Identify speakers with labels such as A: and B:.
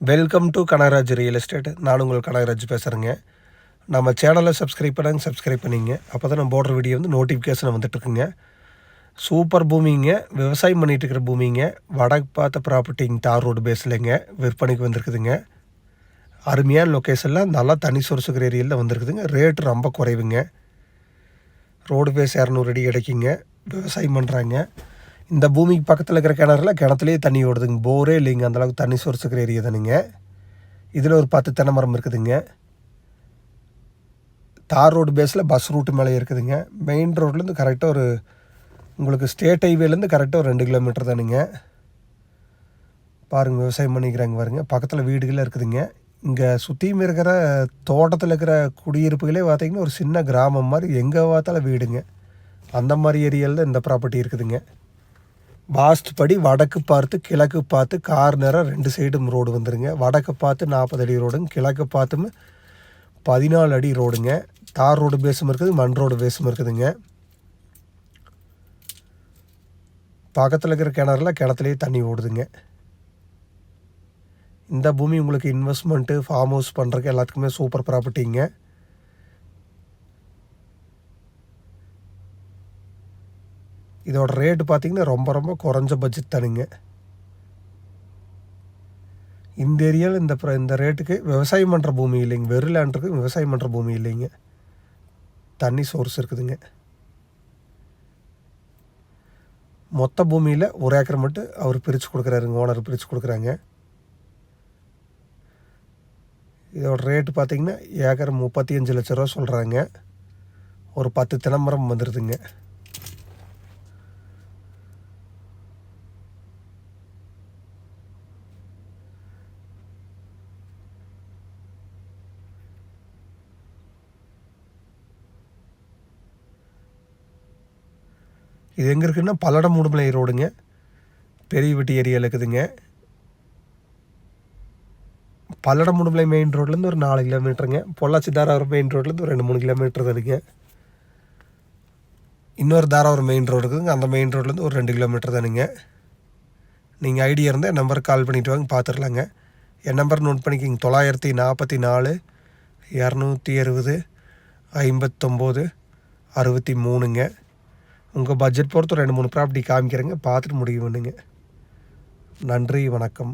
A: Welcome to Kanagaraj real estate நான் உங்கள் கனகராஜ் பேசுகிறேங்க நம்ம சேனலை சப்ஸ்கிரைப் பண்ணாங்க சப்ஸ்கிரைப் பண்ணிங்க. அப்போ தான் நம்ம போடுற வீடியோ வந்து நோட்டிஃபிகேஷன் வந்துட்டுருக்குங்க. சூப்பர் பூமிங்க. விவசாயம் பண்ணிகிட்டு இருக்கிற பூமிங்க. வடக்கு பார்த்த ப்ராப்பர்ட்டிங்க தார் ரோடு பேஸ்லங்க விற்பனைக்கு வந்திருக்குதுங்க. அருமையான லொக்கேஷனில் நல்லா தனி சொரிசுக்கிற ஏரியாவில் வந்திருக்குதுங்க. ரேட்டு ரொம்ப குறைவுங்க. ரோடு பேஸ் இரநூறு அடி கிடைக்குங்க. விவசாயம் பண்ணுறாங்க இந்த பூமிக்கு பக்கத்தில் இருக்கிற கிணறுல கிணத்துலேயே தண்ணி ஓடுதுங்க. போரே இல்லைங்க. அந்தளவுக்கு தண்ணி சொரிச்சுக்கிற ஏரியா தானுங்க. இதில் ஒரு பத்து தென்னை மரம் இருக்குதுங்க. தார் ரோடு பேஸில் பஸ் ரூட்டு மேலே இருக்குதுங்க. மெயின் ரோட்லேருந்து கரெக்டாக ஒரு உங்களுக்கு ஸ்டேட் ஹைவேலேருந்து கரெக்டாக ஒரு ரெண்டு கிலோமீட்டர் தானுங்க. பாருங்கள் விவசாயம் பண்ணிக்கிறாங்க பாருங்கள் பக்கத்தில் வீடுகளே இருக்குதுங்க. இங்கே சுற்றியும் இருக்கிற தோட்டத்தில் இருக்கிற குடியிருப்புகளே பார்த்திங்கன்னா ஒரு சின்ன கிராமம் மாதிரி எங்கே பார்த்தாலும் வீடுங்க. அந்த மாதிரி ஏரியாவில் இந்த ப்ராப்பர்ட்டி இருக்குதுங்க. வாஸ்து படி வடக்கு பார்த்து கிழக்கு பார்த்து கார்னராக ரெண்டு சைடும் ரோடு வந்துடுங்க வடக்கு பார்த்து நாற்பது அடி ரோடுங்க கிழக்கு பார்த்தும் பதினாலு அடி ரோடுங்க. தார் ரோடு பேஸும் இருக்குது மண் ரோடு பேஸும் இருக்குதுங்க. பக்கத்தில் இருக்கிற கிணறுல கிணத்துலேயே தண்ணி ஓடுதுங்க. இந்த பூமி உங்களுக்கு இன்வெஸ்ட்மெண்ட்டு ஃபார்ம் ஹவுஸ் பண்ணுறக்கு எல்லாத்துக்குமே சூப்பர் ப்ராப்பர்ட்டிங்க இதோட ரேட்டு பார்த்தீங்கன்னா ரொம்ப ரொம்ப குறைஞ்ச பட்ஜெட் தானுங்க. இந்த ஏரியாவில் இந்த ப்ர- இந்த ரேட்டுக்கு விவசாயம் பண்ணுற பூமி இல்லைங்க. வெறும் லேண்ட் விவசாயம் பண்ணுற பூமி இல்லைங்க. தண்ணி சோர்ஸ் இருக்குதுங்க. மொத்த பூமியில் ஒரு ஏக்கர் மட்டும் அவர் பிரித்து கொடுக்குறாருங்க. ஓனர் பிரித்து கொடுக்குறாங்க. இதோட ரேட்டு பார்த்தீங்கன்னா ஏக்கர் முப்பத்தி அஞ்சு லட்ச ரூபா சொல்கிறாங்க ஒரு பத்து தினமரம் வந்துடுதுங்க இது எங்கே இருக்குன்னா பல்லடம் மூடுமலை ரோடுங்க. பெரிய வெட்டி ஏரியாவில் இருக்குதுங்க. பல்லடம் மூடுமலை மெயின் ரோட்லேருந்து ஒரு நாலு கிலோமீட்டருங்க. பொள்ளாச்சி தாராவரம் மெயின் ரோட்லேருந்து ஒரு ரெண்டு மூணு கிலோமீட்டர் தானுங்க இன்னொரு தாராவரம் மெயின் ரோடு இருக்குதுங்க. அந்த மெயின் ரோட்லேருந்து ஒரு ரெண்டு கிலோமீட்டர் தானுங்க. நீங்கள் ஐடியா இருந்தால் என் நம்பருக்கு கால் பண்ணிட்டு வாங்க பார்த்துடலாங்க என் நம்பர் நோட் பண்ணிக்கிங்க. தொள்ளாயிரத்தி நாற்பத்தி நாலு இரநூத்தி அறுபது ஐம்பத்தொம்போது அறுபத்தி மூணுங்க. உங்கள் பட்ஜெட் பொறுத்து ரெண்டு மூணு ப்ராப்பர்ட்டி காமிக்கிறேங்க. பார்த்துட்டு முடிவு பண்ணுங்க. நன்றி வணக்கம்.